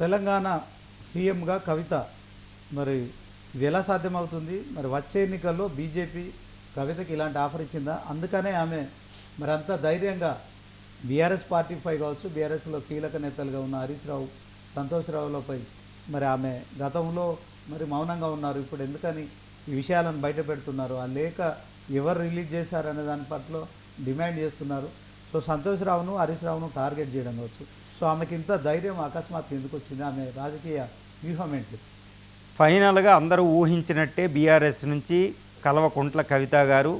తెలంగాణ సీఎంగా కవిత. మరి ఇది ఎలా సాధ్యమవుతుంది? మరి వచ్చే ఎన్నికల్లో బీజేపీ కవితకి ఇలాంటి ఆఫర్ ఇచ్చిందా? అందుకనే ఆమె మరి అంత ధైర్యంగా బీఆర్ఎస్ పార్టీపై కావచ్చు బీఆర్ఎస్లో కీలక నేతలుగా ఉన్న హరీష్ రావు సంతోష్ మరి ఆమె గతంలో మరి మౌనంగా ఉన్నారు. ఇప్పుడు ఎందుకని ఈ విషయాలను బయట పెడుతున్నారు? ఆ లేఖ ఎవరు రిలీజ్ చేశారనే దాని పట్ల డిమాండ్ చేస్తున్నారు. సో సంతోష్ రావును హరీష్ రావును టార్గెట్ చేయడం కావచ్చు. సో ఆమెకి ఇంత ధైర్యం అకస్మాత్ ఎందుకు వచ్చింది? ఆమె రాజకీయ వ్యూహం ఏంటి? ఫైనల్గా అందరూ ఊహించినట్టే బీఆర్ఎస్ నుంచి కలవకుంట్ల కవిత గారు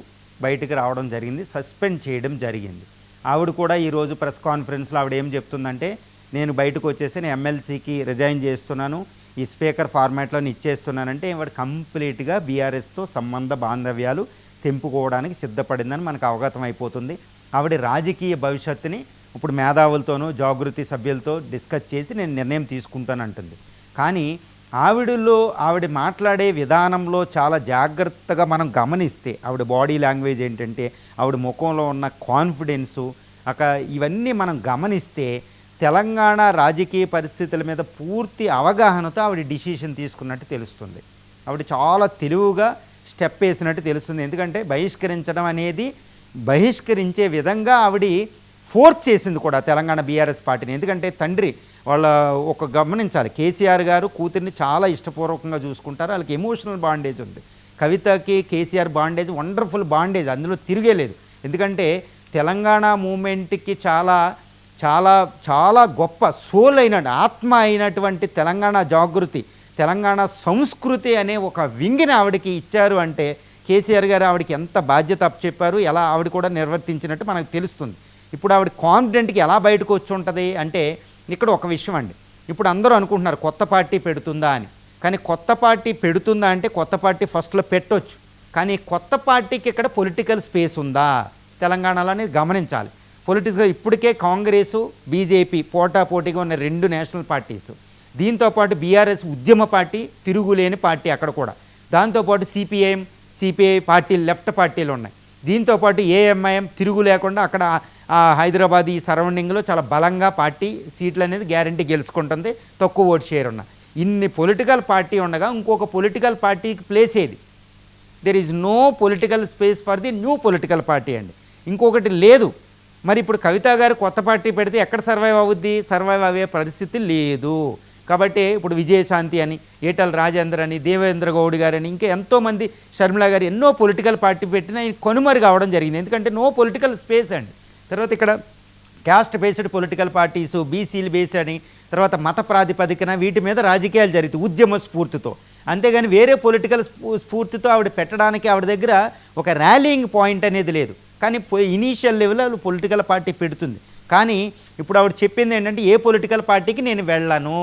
బయటకు రావడం జరిగింది. సస్పెండ్ చేయడం జరిగింది. ఆవిడ కూడా ఈరోజు ప్రెస్ కాన్ఫరెన్స్లో ఆవిడ ఏం చెప్తుందంటే నేను బయటకు వచ్చేసి నేను ఎమ్మెల్సీకి రిజైన్ చేస్తున్నాను. ఈ స్పీకర్ ఫార్మాట్లో ఇచ్చేస్తున్నానంటే ఇవాడు కంప్లీట్గా బీఆర్ఎస్తో సంబంధ బాంధవ్యాలు తెంపుకోవడానికి సిద్ధపడిందని మనకు అవగతం అయిపోతుంది. ఆవిడ రాజకీయ భవిష్యత్తుని ఇప్పుడు మేధావులతోనూ జాగృతి సభ్యులతో డిస్కస్ చేసి నేను నిర్ణయం తీసుకుంటానంటుంది. కానీ ఆవిడలో ఆవిడ మాట్లాడే విధానంలో చాలా జాగ్రత్తగా మనం గమనిస్తే ఆవిడ బాడీ లాంగ్వేజ్ ఏంటంటే ఆవిడ ముఖంలో ఉన్న కాన్ఫిడెన్సు అక ఇవన్నీ మనం గమనిస్తే తెలంగాణ రాజకీయ పరిస్థితుల మీద పూర్తి అవగాహనతో ఆవిడ డిసిషన్ తీసుకున్నట్టు తెలుస్తుంది. ఆవిడ చాలా తెలివిగా స్టెప్ వేసినట్టు తెలుస్తుంది. ఎందుకంటే బహిష్కరించడం అనేది బహిష్కరించే విధంగా ఆవిడ ఫోర్స్ చేసింది కూడా తెలంగాణ బీఆర్ఎస్ పార్టీని. ఎందుకంటే తండ్రి వాళ్ళ ఒక గమనించాలి. కేసీఆర్ గారు కూతుర్ని చాలా ఇష్టపూర్వకంగా చూసుకుంటారు. వాళ్ళకి ఎమోషనల్ బాండేజ్ ఉంది. కవితకి కేసీఆర్ బాండేజ్ వండర్ఫుల్ బాండేజ్ అందులో తిరిగేలేదు ఎందుకంటే తెలంగాణ మూమెంట్కి చాలా చాలా చాలా గొప్ప సోల్ అయిన ఆత్మ అయినటువంటి తెలంగాణ జాగృతి తెలంగాణ సంస్కృతి అనే ఒక వింగిని ఆవిడకి ఇచ్చారు అంటే కేసీఆర్ గారు ఆవిడకి ఎంత బాధ్యత అప్పచెప్పారు ఎలా ఆవిడ కూడా నిర్వర్తించినట్టు మనకు తెలుస్తుంది. ఇప్పుడు ఆవిడ కాన్ఫిడెంట్కి ఎలా బయటకు వచ్చి ఉంటుంది అంటే ఇక్కడ ఒక విషయం అండి. ఇప్పుడు అందరూ అనుకుంటున్నారు కొత్త పార్టీ పెడుతుందా అని. కానీ కొత్త పార్టీ పెడుతుందా అంటే కొత్త పార్టీ ఫస్ట్లో పెట్టొచ్చు. కానీ కొత్త పార్టీకి ఇక్కడ పొలిటికల్ స్పేస్ ఉందా? తెలంగాణలో అనేది గమనించాలి. పొలిటిక్స్గా ఇప్పటికే కాంగ్రెసు బీజేపీ పోటా పోటీగా ఉన్న రెండు నేషనల్ పార్టీస్. దీంతోపాటు బీఆర్ఎస్ ఉద్యమ పార్టీ తిరుగులేని పార్టీ అక్కడ కూడా. దాంతోపాటు సిపిఐఎం సిపిఐ పార్టీ లెఫ్ట్ పార్టీలు ఉన్నాయి. దీంతోపాటు ఏఎంఐఎం తిరుగు లేకుండా అక్కడ హైదరాబాద్ ఈ సరౌండింగ్లో చాలా బలంగా పార్టీ సీట్లు అనేది గ్యారంటీ గెలుచుకుంటుంది. తక్కువ ఓటు షేర్ ఉన్న. ఇన్ని పొలిటికల్ పార్టీ ఉండగా ఇంకొక పొలిటికల్ పార్టీకి ప్లేస్ ఏది? There is no political space for the new political party అండి. ఇంకొకటి లేదు. మరి ఇప్పుడు కవిత గారు కొత్త పార్టీ పెడితే ఎక్కడ సర్వైవ్ అవుద్ది? సర్వైవ్ అయ్యే పరిస్థితి లేదు. కాబట్టి ఇప్పుడు విజయశాంతి అని ఏటల్ రాజేందర్ అని దేవేంద్ర గౌడ్ గారని ఇంకా ఎంతోమంది షర్మిల గారు ఎన్నో పొలిటికల్ పార్టీ పెట్టినా ఈ కనుమరుగు అవడం జరిగింది. ఎందుకంటే నో పొలిటికల్ స్పేస్ అండి. తర్వాత ఇక్కడ క్యాస్ట్ బేస్డ్ పొలిటికల్ పార్టీస్ బీసీలు బేస్డ్ అని తర్వాత మత ప్రాతిపదికన వీటి మీద రాజకీయాలు జరుగుతాయి ఉద్యమ స్ఫూర్తితో. అంతేగాని వేరే పొలిటికల్ స్ఫూర్తితో ఆవిడ పెట్టడానికి ఆవిడ దగ్గర ఒక ర్యాలీయింగ్ పాయింట్ అనేది లేదు. కానీ ఇనీషియల్ లెవెల్ పొలిటికల్ పార్టీ పెడుతుంది. కానీ ఇప్పుడు ఆవిడ చెప్పింది ఏంటంటే ఏ పొలిటికల్ పార్టీకి నేను వెళ్ళను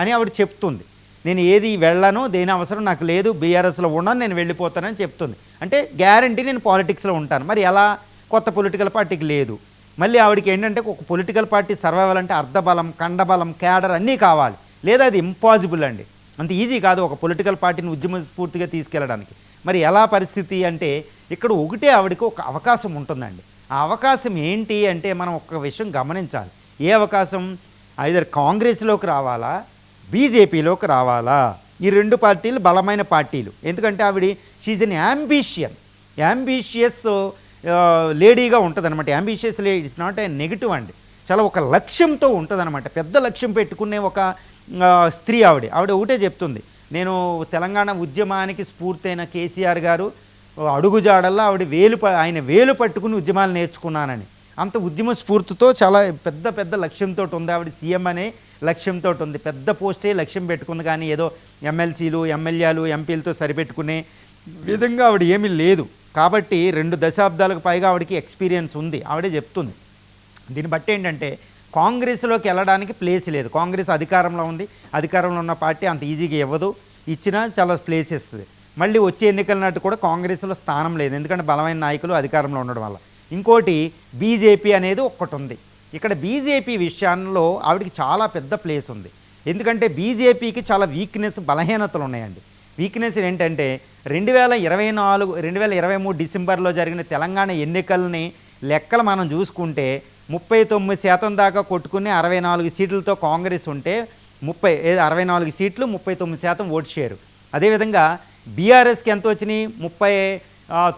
అని ఆవిడ చెప్తుంది. నేను ఏది వెళ్ళను దేని అవసరం నాకు లేదు బీఆర్ఎస్లో ఉన్నాను నేను వెళ్ళిపోతానని చెప్తుంది. అంటే గ్యారంటీ నేను పాలిటిక్స్లో ఉంటాను. మరి ఎలా కొత్త పొలిటికల్ పార్టీకి లేదు. మళ్ళీ ఆవిడకి ఏంటంటే ఒక పొలిటికల్ పార్టీ సర్వైవల్ అంటే అర్ధబలం కండబలం క్యాడర్ అన్నీ కావాలి. లేదా అది ఇంపాసిబుల్ అండి. అంత ఈజీ కాదు ఒక పొలిటికల్ పార్టీని ఉద్యమ స్ఫూర్తిగా తీసుకెళ్ళడానికి. మరి ఎలా పరిస్థితి అంటే ఇక్కడ ఒకటే ఆవిడకి ఒక అవకాశం ఉంటుందండి. ఆ అవకాశం ఏంటి అంటే మనం ఒక విషయం గమనించాలి. ఏ అవకాశం? ఐదర్ కాంగ్రెస్లోకి రావాలా? బీజేపీలోకి రావాలా? ఈ రెండు పార్టీలు బలమైన పార్టీలు. ఎందుకంటే ఆవిడ షీజ్ అన్ యాంబిషియన్ యాంబిషియస్ లేడీగా ఉంటుంది అనమాట అంబిషియస్ లే ఇట్స్ నాట్ ఏ నెగిటివ్ అండి. చాలా ఒక లక్ష్యంతో ఉంటుందన్నమాట. పెద్ద లక్ష్యం పెట్టుకునే ఒక స్త్రీ ఆవిడ. ఆవిడ ఒకటే చెప్తుంది. నేను తెలంగాణ ఉద్యమానికి స్ఫూర్తైన కేసీఆర్ గారు అడుగుజాడల్లో ఆవిడ వేలు ప- ఆయన వేలు పట్టుకుని ఉద్యమాలు నేర్చుకున్నానని. అంత ఉద్యమ స్ఫూర్తితో చాలా పెద్ద పెద్ద లక్ష్యంతో ఉంది. ఆవిడ సీఎం అనే లక్ష్యంతో ఉంది. పెద్ద పోస్టే లక్ష్యం పెట్టుకుంది కానీ ఏదో ఎమ్మెల్సీలు ఎమ్మెల్యేలు ఎంపీలతో సరిపెట్టుకునే విధంగా ఆవిడ ఏమీ లేదు. కాబట్టి రెండు దశాబ్దాలకు పైగా ఆవిడకి ఎక్స్పీరియన్స్ ఉంది. ఆవిడే చెప్తుంది. దీన్ని బట్టి ఏంటంటే కాంగ్రెస్లోకి వెళ్ళడానికి ప్లేస్ లేదు. కాంగ్రెస్ అధికారంలో ఉంది. అధికారంలో ఉన్న పార్టీ అంత ఈజీగా ఇవ్వదు. ఇచ్చినా చాలా ప్లేస్ ఇస్తుంది. మళ్ళీ వచ్చే ఎన్నికల నాటి కూడా కాంగ్రెస్లో స్థానం లేదు. ఎందుకంటే బలమైన నాయకులు అధికారంలో ఉండడం వల్ల. ఇంకోటి బీజేపీ అనేది ఒక్కటి ఉంది. ఇక్కడ బీజేపీ విషయాల్లో ఆవిడకి చాలా పెద్ద ప్లేస్ ఉంది. ఎందుకంటే బీజేపీకి చాలా వీక్నెస్ బలహీనతలు ఉన్నాయండి. వీక్నెస్ ఏంటంటే రెండు వేల ఇరవై నాలుగు రెండు వేల ఇరవై మూడు డిసెంబర్లో జరిగిన తెలంగాణ ఎన్నికల్ని లెక్కలు మనం చూసుకుంటే ముప్పై తొమ్మిది శాతం దాకా కొట్టుకుని అరవై నాలుగు సీట్లతో కాంగ్రెస్ ఉంటే ముప్పై అరవై నాలుగు సీట్లు ముప్పై తొమ్మిది శాతం ఓటు షేరు. అదేవిధంగా బీఆర్ఎస్కి ఎంత వచ్చినాయి? ముప్పై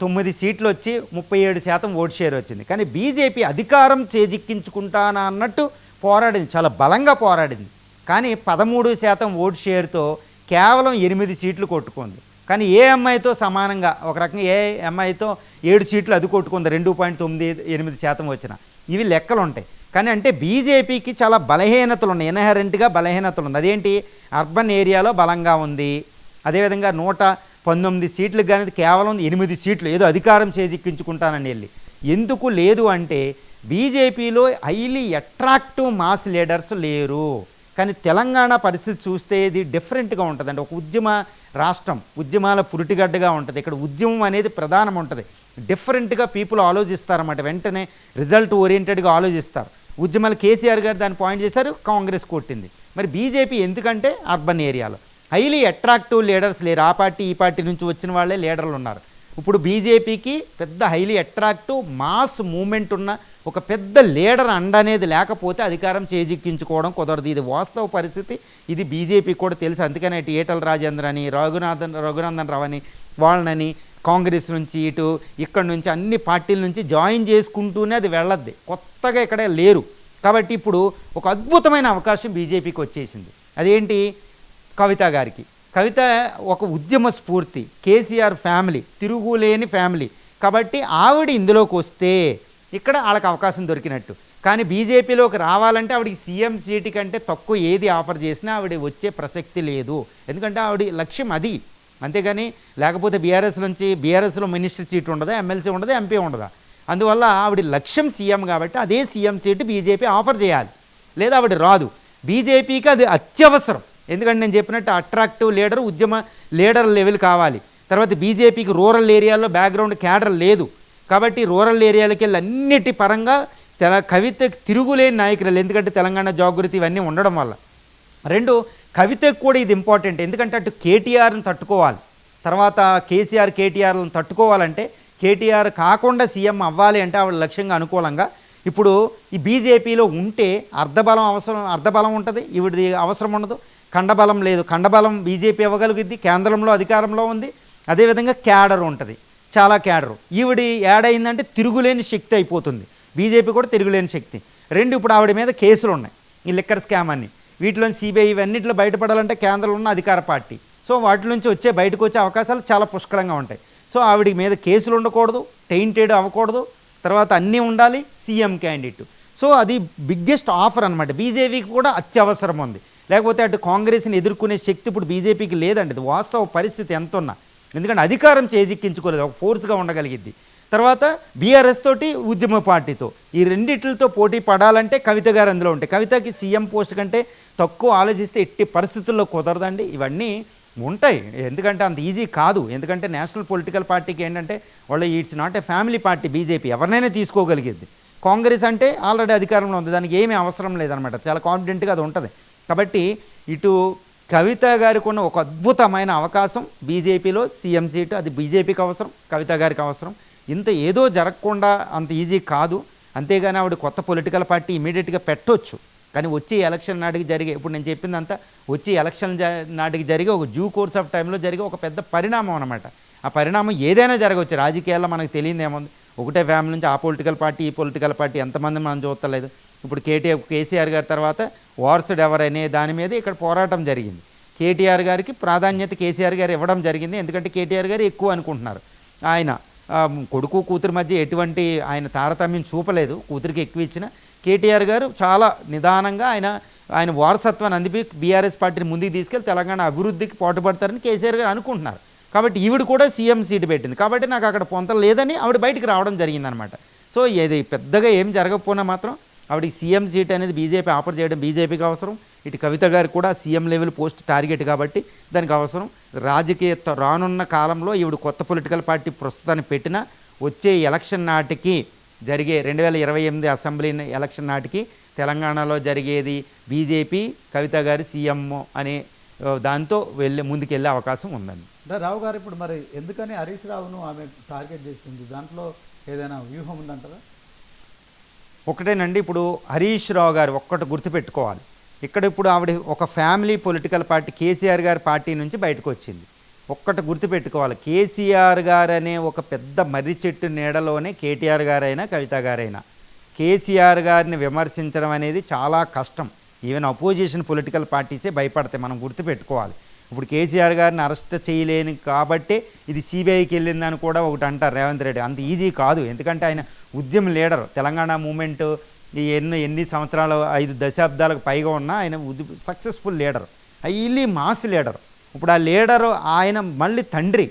తొమ్మిది సీట్లు వచ్చి ముప్పై ఏడు శాతం ఓటు షేర్ వచ్చింది. కానీ బీజేపీ అధికారం చేజిక్కించుకుంటానన్నట్టు పోరాడింది. చాలా బలంగా పోరాడింది. కానీ పదమూడు శాతం ఓటు షేర్తో కేవలం ఎనిమిది సీట్లు కొట్టుకుంది. కానీ ఏ అమ్మాయితో సమానంగా ఒక రకంగా ఏ అమ్మాయితో ఏడు సీట్లు అది కొట్టుకుంది రెండు పాయింట్ తొమ్మిది ఎనిమిది శాతం వచ్చిన. ఇవి లెక్కలు ఉంటాయి కానీ అంటే బీజేపీకి చాలా బలహీనతలు ఉన్నాయి ఇన్హరెంట్గా బలహీనతలు ఉంది అదేంటి? అర్బన్ ఏరియాలో బలంగా ఉంది. అదేవిధంగా నూట పంతొమ్మిది సీట్లకు కానీ కేవలం ఎనిమిది సీట్లు ఏదో అధికారం చేజిక్కించుకుంటానని వెళ్ళి. ఎందుకు లేదు అంటే బీజేపీలో హైలీ అట్రాక్టివ్ మాస్ లీడర్స్ లేరు. కానీ తెలంగాణ పరిస్థితి చూస్తే ఇది డిఫరెంట్గా ఉంటుందండి. ఒక ఉద్యమ రాష్ట్రం ఉద్యమాల పురిటిగడ్డగా ఉంటుంది. ఇక్కడ ఉద్యమం అనేది ప్రధానం ఉంటుంది. డిఫరెంట్గా పీపుల్ ఆలోచిస్తారన్నమాట. వెంటనే రిజల్ట్ ఓరియంటెడ్గా ఆలోచిస్తారు. ఉద్యమాలు కేసీఆర్ గారు దాన్ని పాయింట్ చేశారు కాంగ్రెస్ కొట్టింది. మరి బీజేపీ ఎందుకంటే అర్బన్ ఏరియాలో. హైలీ అట్రాక్టివ్ లీడర్స్ లేరు. ఆ పార్టీ ఈ పార్టీ నుంచి వచ్చిన వాళ్ళే లీడర్లు ఉన్నారు. ఇప్పుడు బీజేపీకి పెద్ద హైలీ అట్రాక్టివ్ మాస్ మూమెంట్ ఉన్న ఒక పెద్ద లీడర్ అండ అనేది లేకపోతే అధికారం చేజిక్కించుకోవడం కుదరదు. ఇది వాస్తవ పరిస్థితి. ఇది బీజేపీకి కూడా తెలుసు. అందుకనే ఇటు ఈటల రాజేంద్ర అని రఘునాథన్ రఘునందన్ రావు అని వాళ్ళని కాంగ్రెస్ నుంచి ఇటు ఇక్కడ నుంచి అన్ని పార్టీల నుంచి జాయిన్ చేసుకుంటూనే అది వెళ్ళద్ది. కొత్తగా ఇక్కడే లేరు. కాబట్టి ఇప్పుడు ఒక అద్భుతమైన అవకాశం బీజేపీకి వచ్చేసింది. అదేంటి? కవిత గారికి. కవిత ఒక ఉద్యమ స్ఫూర్తి కేసీఆర్ ఫ్యామిలీ తిరుగులేని ఫ్యామిలీ. కాబట్టి ఆవిడ ఇందులోకి వస్తే ఇక్కడ వాళ్ళకి అవకాశం దొరికినట్టు. కానీ బీజేపీలోకి రావాలంటే ఆవిడకి సీఎం సీటు కంటే తక్కువ ఏది ఆఫర్ చేసినా ఆవిడ వచ్చే ప్రసక్తి లేదు. ఎందుకంటే ఆవిడ లక్ష్యం అది. అంతేగాని లేకపోతే బీఆర్ఎస్ నుంచి బీఆర్ఎస్లో మినిస్టర్ సీట్ ఉండదా ఎమ్మెల్సీ ఉండదా ఎంపీ ఉండదా? అందువల్ల ఆవిడ లక్ష్యం సీఎం కాబట్టి అదే సీఎం సీటు బీజేపీ ఆఫర్ చేయాలి. లేదా ఆవిడ రాదు. బీజేపీకి అది అత్యవసరం. ఎందుకంటే నేను చెప్పినట్టు అట్రాక్టివ్ లీడర్ ఉద్యమ లీడర్ లెవెల్ కావాలి. తర్వాత బీజేపీకి రూరల్ ఏరియాలో బ్యాక్గ్రౌండ్ క్యాడర్ లేదు. కాబట్టి రూరల్ ఏరియాలకి వెళ్ళి అన్నిటి పరంగా తెల కవితకు తిరుగులేని నాయకులు ఎందుకంటే తెలంగాణ జాగృతి ఇవన్నీ ఉండడం వల్ల. రెండు కవితకు కూడా ఇది ఇంపార్టెంట్ ఎందుకంటే అటు కేటీఆర్ని తట్టుకోవాలి. తర్వాత కేసీఆర్ కేటీఆర్లను తట్టుకోవాలంటే కేటీఆర్ కాకుండా సీఎం అవ్వాలి అంటే ఆవిడ లక్ష్యంగా అనుకూలంగా. ఇప్పుడు ఈ బీజేపీలో ఉంటే అర్ధబలం అవసరం అర్ధబలం ఉంటుంది. ఈవిడిది అవసరం ఉండదు. ఖండబలం లేదు. ఖండబలం బీజేపీ ఇవ్వగలుగుద్ది కేంద్రంలో అధికారంలో ఉంది. అదేవిధంగా క్యాడర్ ఉంటుంది. చాలా క్యాడరు. ఈవిడి యాడ్ అయిందంటే తిరుగులేని శక్తి అయిపోతుంది. బీజేపీ కూడా తిరుగులేని శక్తి. రెండు ఇప్పుడు ఆవిడ మీద కేసులు ఉన్నాయి. ఈ లిక్కర్ స్కామ్ అని. వీటిలో సిబిఐ ఇవన్నిటిలో బయటపడాలంటే కేంద్రంలో ఉన్న అధికార పార్టీ. సో వాటి నుంచి వచ్చే బయటకు వచ్చే అవకాశాలు చాలా పుష్కలంగా ఉంటాయి. సో ఆవిడ మీద కేసులు ఉండకూడదు టెయింటెడ్ అవ్వకూడదు. తర్వాత అన్నీ ఉండాలి సీఎం క్యాండిడేట్. సో అది బిగ్గెస్ట్ ఆఫర్ అనమాట బీజేపీకి కూడా అత్యవసరం ఉంది. లేకపోతే అటు కాంగ్రెస్ని ఎదుర్కొనే శక్తి ఇప్పుడు బీజేపీకి లేదండి. ఇది వాస్తవ పరిస్థితి ఎంత ఉన్నా ఎందుకంటే అధికారం చేజిక్కించుకోలేదు. ఒక ఫోర్స్గా ఉండగలిగింది తర్వాత బీఆర్ఎస్ తోటి ఉద్యమ పార్టీతో. ఈ రెండిట్లతో పోటీ పడాలంటే కవిత గారు అందులో ఉంటాయి కవితకి సీఎం పోస్ట్ కంటే తక్కువ ఆలోచిస్తే ఎట్టి పరిస్థితుల్లో కుదరదండి. ఇవన్నీ ఉంటాయి. ఎందుకంటే అంత ఈజీ కాదు. ఎందుకంటే నేషనల్ పొలిటికల్ పార్టీకి ఏంటంటే వాళ్ళు it's not a family party BJP. ఎవరినైనా తీసుకోగలిగేది. కాంగ్రెస్ అంటే ఆల్రెడీ అధికారంలో ఉంది. దానికి ఏమీ అవసరం లేదనమాట చాలా కాన్ఫిడెంట్గా అది ఉంటుంది. కాబట్టి ఇటు కవిత గారికి ఉన్న ఒక అద్భుతమైన అవకాశం బీజేపీలో సీఎం సీటు అది బీజేపీకి అవసరం కవిత గారికి అవసరం. ఇంత ఏదో జరగకుండా అంత ఈజీ కాదు. అంతేగాని ఆవిడ కొత్త పొలిటికల్ పార్టీ ఇమీడియట్గా పెట్టొచ్చు. కానీ వచ్చే ఎలక్షన్ నాటికి జరిగే ఇప్పుడు నేను చెప్పిందంతా వచ్చే ఎలక్షన్ జ నాటికి జరిగే ఒక డ్యూ కోర్స్ ఆఫ్ టైంలో జరిగే ఒక పెద్ద పరిణామం అనమాట ఆ పరిణామం ఏదైనా జరగవచ్చు. రాజకీయాల్లో మనకు తెలియదేముంది ఒకటే ఫ్యామిలీ నుంచి ఆ పొలిటికల్ పార్టీ ఈ పొలిటికల్ పార్టీ ఎంతమంది మనం చూస్తలేదు. ఇప్పుడు కేటీఆర్ కేసీఆర్ గారి తర్వాత వారసుడు ఎవరనే దాని మీద ఇక్కడ పోరాటం జరిగింది. కేటీఆర్ గారికి ప్రాధాన్యత కేసీఆర్ గారు ఇవ్వడం జరిగింది. ఎందుకంటే కేటీఆర్ గారు ఎక్కువ అనుకుంటున్నారు. ఆయన కొడుకు కూతురు మధ్య ఎటువంటి ఆయన తారతమ్యం చూపలేదు. కూతురికి ఎక్కువ ఇచ్చిన కేటీఆర్ గారు చాలా నిదానంగా ఆయన ఆయన వారసత్వాన్ని అందిపి బీఆర్ఎస్ పార్టీని ముందుకు తీసుకెళ్ళి తెలంగాణ అభివృద్ధికి పాటుపడతారని కేసీఆర్ గారు అనుకుంటున్నారు. కాబట్టి ఈవిడ కూడా సీఎం సీటు పెట్టింది. కాబట్టి నాకు అక్కడ పొంత లేదని ఆవిడ బయటికి రావడం జరిగిందనమాట. సో ఇది పెద్దగా ఏం జరగకపోయినా మాత్రం ఆవిడ సీఎం సీట్ అనేది బీజేపీ ఆఫర్ చేయడం బీజేపీకి అవసరం. ఇటు కవిత గారు కూడా సీఎం లెవెల్ పోస్ట్ టార్గెట్ కాబట్టి దానికి అవసరం. రాజకీయ రానున్న కాలంలో ఈవిడ కొత్త పొలిటికల్ పార్టీ ప్రస్తుతాన్ని పెట్టినా వచ్చే ఎలక్షన్ నాటికి జరిగే రెండు వేల ఇరవై ఎనిమిది అసెంబ్లీ ఎలక్షన్ నాటికి తెలంగాణలో జరిగేది బీజేపీ కవిత గారి సీఎం అనే దాంతో వెళ్ళే ముందుకెళ్ళే అవకాశం ఉందండి. అంటే రావు గారు ఇప్పుడు మరి ఎందుకని హరీష్ రావును ఆమె టార్గెట్ చేసింది? దాంట్లో ఏదైనా వ్యూహం ఉందంటారా? ఒకటేనండి ఇప్పుడు హరీష్ రావు గారు ఒక్కటి గుర్తుపెట్టుకోవాలి. ఇక్కడ ఇప్పుడు ఆవిడ ఒక ఫ్యామిలీ పొలిటికల్ పార్టీ కేసీఆర్ గారి పార్టీ నుంచి బయటకు వచ్చింది. ఒక్కటి గుర్తుపెట్టుకోవాలి. కేసీఆర్ గారు అనే ఒక పెద్ద మర్రి చెట్టు నీడలోనే కేటీఆర్ గారైనా కవిత గారైనా కేసీఆర్ గారిని విమర్శించడం అనేది చాలా కష్టం. ఈవెన్ అపోజిషన్ పొలిటికల్ పార్టీసే భయపడతాయి మనం గుర్తుపెట్టుకోవాలి. ఇప్పుడు కేసీఆర్ గారిని అరెస్ట్ చేయలేని కాబట్టి ఇది సిబిఐకి వెళ్ళిందని కూడా ఒకటి అంటారు రేవంత్ రెడ్డి. అంత ఈజీ కాదు. ఎందుకంటే ఆయన ఉద్యమ లీడర్. తెలంగాణ మూమెంట్ ఎన్ని ఎన్ని సంవత్సరాలు ఐదు దశాబ్దాలకు పైగా ఉన్న ఆయన successful leader. Highly mass leader. ఇప్పుడు ఆ లీడరు ఆయన మళ్ళీ తండ్రి.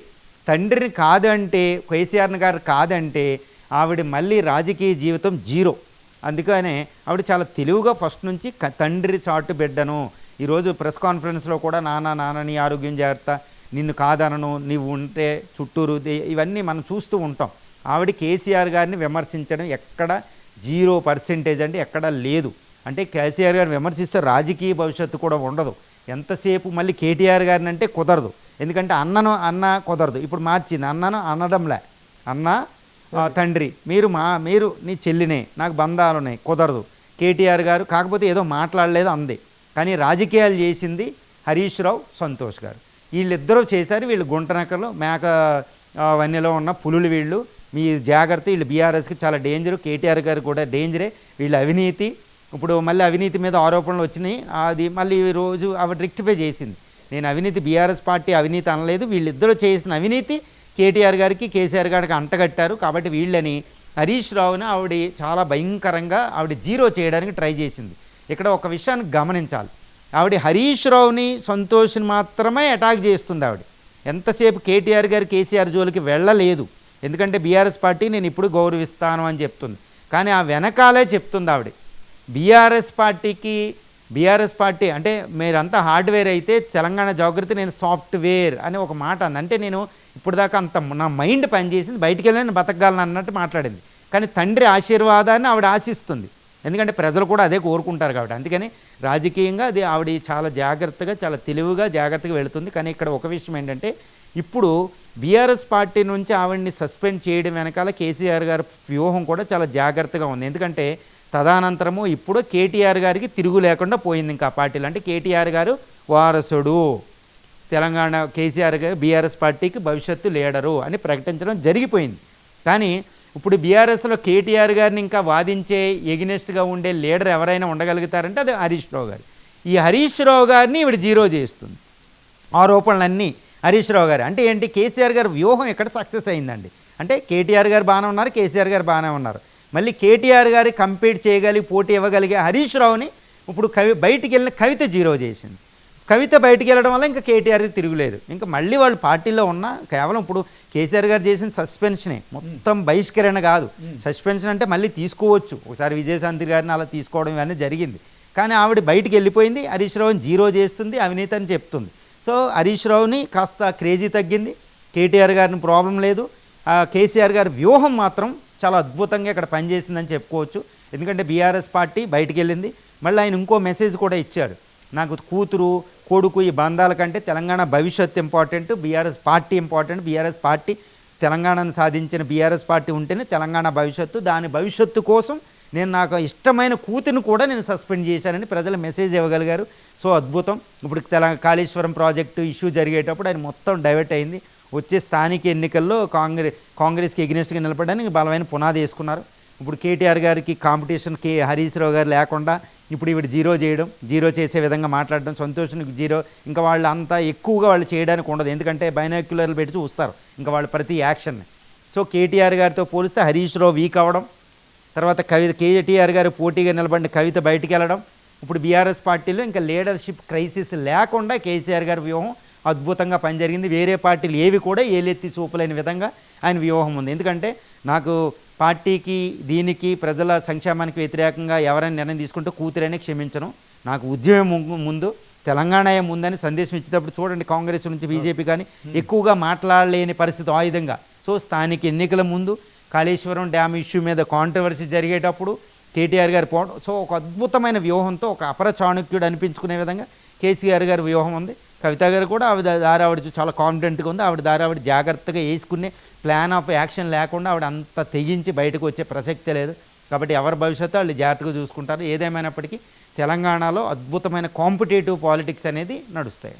తండ్రిని కాదంటే కేసీఆర్ గారు కాదంటే ఆవిడ మళ్ళీ రాజకీయ జీవితం జీరో. అందుకనే ఆవిడ చాలా తెలివిగా ఫస్ట్ నుంచి తండ్రి చాటు బిడ్డను ఈరోజు ప్రెస్ కాన్ఫరెన్స్లో కూడా నాన్న నాన్న నీ ఆరోగ్యం జాగ్రత్త నిన్ను కాదనను నీవు ఉంటే చుట్టూరు ఇవన్నీ మనం చూస్తూ ఉంటాం. ఆవిడ కేసీఆర్ గారిని విమర్శించడం ఎక్కడ జీరో పర్సెంటేజ్ అంటే ఎక్కడ లేదు. అంటే కేసీఆర్ గారిని విమర్శిస్తే రాజకీయ భవిష్యత్తు కూడా ఉండదు. ఎంతసేపు మళ్ళీ కేటీఆర్ గారిని అంటే కుదరదు. ఎందుకంటే అన్నను అన్న కుదరదు. ఇప్పుడు మార్చింది. అన్నను అనడంలే. అన్న తండ్రి మీరు మా మీరు నీ చెల్లినే నాకు బంధాలు ఉన్నాయి కుదరదు. కేటీఆర్ గారు కాకపోతే ఏదో మాట్లాడలేదు అంది. కానీ రాజకీయాలు చేసింది హరీష్ రావు సంతోష్ గారు. వీళ్ళిద్దరూ చేశారు వీళ్ళు గుంటనకలు మేక వన్యలో ఉన్న పులులు వీళ్ళు. మీ జాగ్రత్త వీళ్ళు బీఆర్ఎస్కి చాలా డేంజరు కేటీఆర్ గారు కూడా డేంజరే. వీళ్ళ అవినీతి ఇప్పుడు మళ్ళీ అవినీతి మీద ఆరోపణలు వచ్చినాయి. అది మళ్ళీ ఈ రోజు ఆవిడ రెక్టిఫై చేసింది. నేను అవినీతి బీఆర్ఎస్ పార్టీ అవినీతి అనలేదు. వీళ్ళిద్దరూ చేసిన అవినీతి కేటీఆర్ గారికి కేసీఆర్ గారికి అంటగట్టారు. కాబట్టి వీళ్ళని హరీష్ రావుని ఆవిడ చాలా భయంకరంగా ఆవిడ జీరో చేయడానికి ట్రై చేసింది. ఇక్కడ ఒక విషయాన్ని గమనించాలి. ఆవిడ హరీష్ రావుని సంతోష్ని మాత్రమే అటాక్ చేస్తుంది ఆవిడ. ఎంతసేపు కేటీఆర్ గారు కేసీఆర్ జోలికి వెళ్ళలేదు. ఎందుకంటే బీఆర్ఎస్ పార్టీ నేను ఇప్పుడు గౌరవిస్తాను అని చెప్తుంది. కానీ ఆ వెనకాలే చెప్తుంది ఆవిడ. బీఆర్ఎస్ పార్టీకి బీఆర్ఎస్ పార్టీ అంటే మీరంతా హార్డ్వేర్ అయితే తెలంగాణ జాగ్రత్త నేను సాఫ్ట్వేర్ అని ఒక మాట అంది. అంటే నేను ఇప్పుడు దాకా అంత నా మైండ్ పనిచేసింది బయటికి వెళ్ళి నేను బతకగలను అన్నట్టు మాట్లాడింది. కానీ తండ్రి ఆశీర్వాదాన్ని ఆవిడ ఆశిస్తుంది. ఎందుకంటే ప్రజలు కూడా అదే కోరుకుంటారు కాబట్టి. అందుకని రాజకీయంగా అది ఆవిడ చాలా జాగ్రత్తగా చాలా తెలివిగా జాగ్రత్తగా వెళుతుంది. కానీ ఇక్కడ ఒక విషయం ఏంటంటే ఇప్పుడు బీఆర్ఎస్ పార్టీ నుంచి ఆవిడ్ని సస్పెండ్ చేయడం వెనకాల కేసీఆర్ గారి వ్యూహం కూడా చాలా జాగ్రత్తగా ఉంది. ఎందుకంటే తదనంతరము ఇప్పుడు కేటీఆర్ గారికి తిరుగు లేకుండా పోయింది ఇంకా పార్టీలు అంటే కేటీఆర్ గారు వారసుడు. తెలంగాణ కేసీఆర్ గారు బీఆర్ఎస్ పార్టీకి భవిష్యత్తు లీడరు అని ప్రకటించడం జరిగిపోయింది. కానీ ఇప్పుడు బీఆర్ఎస్లో కేటీఆర్ గారిని ఇంకా వాదించే ఎగినెస్ట్గా ఉండే లీడర్ ఎవరైనా ఉండగలుగుతారంటే అది హరీష్ రావు గారు. ఈ హరీష్ రావు గారిని ఇవిడ జీరో చేస్తుంది. ఆరోపణలన్నీ హరీష్ రావు గారు. అంటే ఏంటి? కేసీఆర్ గారి వ్యూహం ఇక్కడ సక్సెస్ అయిందండి. అంటే కేటీఆర్ గారు బాగానే ఉన్నారు కేసీఆర్ గారు బాగానే ఉన్నారు. మళ్ళీ కేటీఆర్ గారి కంపీట్ చేయగలిగి పోటీ ఇవ్వగలిగే హరీష్ రావుని ఇప్పుడు కవి బయటికి వెళ్ళిన కవిత జీరో చేసింది. కవిత బయటికి వెళ్ళడం వల్ల ఇంకా కేటీఆర్కి తిరుగులేదు. ఇంకా మళ్ళీ వాళ్ళు పార్టీలో ఉన్న కేవలం ఇప్పుడు కేసీఆర్ గారు చేసిన సస్పెన్షనే. మొత్తం బహిష్కరణ కాదు. సస్పెన్షన్ అంటే మళ్ళీ తీసుకోవచ్చు. ఒకసారి విజయశాంతి గారిని అలా తీసుకోవడం ఇవన్నీ జరిగింది. కానీ ఆవిడ బయటికి వెళ్ళిపోయింది. హరీష్ రావుని జీరో చేస్తుంది. అవినీతి అని చెప్తుంది. సో హరీష్ రావుని కాస్త క్రేజీ తగ్గింది. కేటీఆర్ గారిని ప్రాబ్లం లేదు. ఆ కేసీఆర్ గారి వ్యూహం మాత్రం చాలా అద్భుతంగా ఇక్కడ పనిచేసిందని చెప్పుకోవచ్చు. ఎందుకంటే బీఆర్ఎస్ పార్టీ బయటికి వెళ్ళింది. మళ్ళీ ఆయన ఇంకో మెసేజ్ కూడా ఇచ్చాడు. నాకు కూతురు కొడుకు ఈ బంధాల కంటే తెలంగాణ భవిష్యత్తు important BRS party important BRS party తెలంగాణను సాధించిన బీఆర్ఎస్ పార్టీ ఉంటేనే తెలంగాణ భవిష్యత్తు. దాని భవిష్యత్తు కోసం నేను నాకు ఇష్టమైన కూతురిని కూడా నేను సస్పెండ్ చేశానని ప్రజలు మెసేజ్ ఇవ్వగలిగారు. సో అద్భుతం. ఇప్పుడు తెలంగాణ కాళేశ్వరం ప్రాజెక్టు ఇష్యూ జరిగేటప్పుడు ఆయన మొత్తం డైవర్ట్ అయింది. వచ్చే స్థానిక ఎన్నికల్లో కాంగ్రెస్ కాంగ్రెస్కి ఎగ్నెస్ట్గా నిలబడడానికి బలమైన పునాది వేసుకున్నారు. ఇప్పుడు కేటీఆర్ గారికి కాంపిటీషన్ కే హరీశ్రావు గారు లేకుండా ఇప్పుడు ఈవిడ జీరో చేయడం జీరో చేసే విధంగా మాట్లాడడం సంతోషానికి జీరో. ఇంకా వాళ్ళు అంతా ఎక్కువగా వాళ్ళు చేయడానికి ఉండదు. ఎందుకంటే బైనాక్యులర్లు పెట్టి చూస్తారు. ఇంకా వాళ్ళు ప్రతి యాక్షన్ని సో కేటీఆర్ గారితో పోలిస్తే హరీష్ రావు వీక్ అవ్వడం తర్వాత కవిత కేటీఆర్ గారు పోటీగా నిలబడిన కవిత బయటికి వెళ్ళడం ఇప్పుడు బీఆర్ఎస్ పార్టీలో ఇంకా లీడర్షిప్ క్రైసిస్ లేకుండా కేసీఆర్ గారి వ్యూహం అద్భుతంగా పనిజరిగింది వేరే పార్టీలు ఏవి కూడా ఏలెత్తి చూపలేని విధంగా ఆయన వ్యూహం ఉంది. ఎందుకంటే నాకు పార్టీకి దీనికి ప్రజల సంక్షేమానికి వ్యతిరేకంగా ఎవరైనా నిర్ణయం తీసుకుంటే కూతురైనా క్షమించను. నాకు ఉద్యమం ముందు తెలంగాణ ముందని సందేశం ఇచ్చేటప్పుడు చూడండి కాంగ్రెస్ నుంచి బీజేపీ కానీ ఎక్కువగా మాట్లాడలేని పరిస్థితి ఆయుధంగా. సో స్థానిక ఎన్నికల ముందు కాళేశ్వరం డ్యామ్ ఇష్యూ మీద కాంట్రవర్సీ జరిగేటప్పుడు కేటీఆర్ గారు పోవడం. సో ఒక అద్భుతమైన వ్యూహంతో ఒక అపర చాణుక్యుడు అనిపించుకునే విధంగా కేసీఆర్ గారి వ్యూహం ఉంది. కవిత గారు కూడా ఆవిడ దారావిడ చాలా కాన్ఫిడెంట్గా ఉంది. ఆవిడ దారావిడ జాగ్రత్తగా వేసుకునే ప్లాన్ ఆఫ్ యాక్షన్ లేకుండా ఆవిడ అంత తెగించి బయటకు వచ్చే ప్రసక్తి లేదు. కాబట్టి ఎవరి భవిష్యత్తు వాళ్ళు జాగ్రత్తగా చూసుకుంటారు. ఏదేమైనప్పటికీ తెలంగాణలో అద్భుతమైన కాంపిటేటివ్ పాలిటిక్స్ అనేది నడుస్తాయి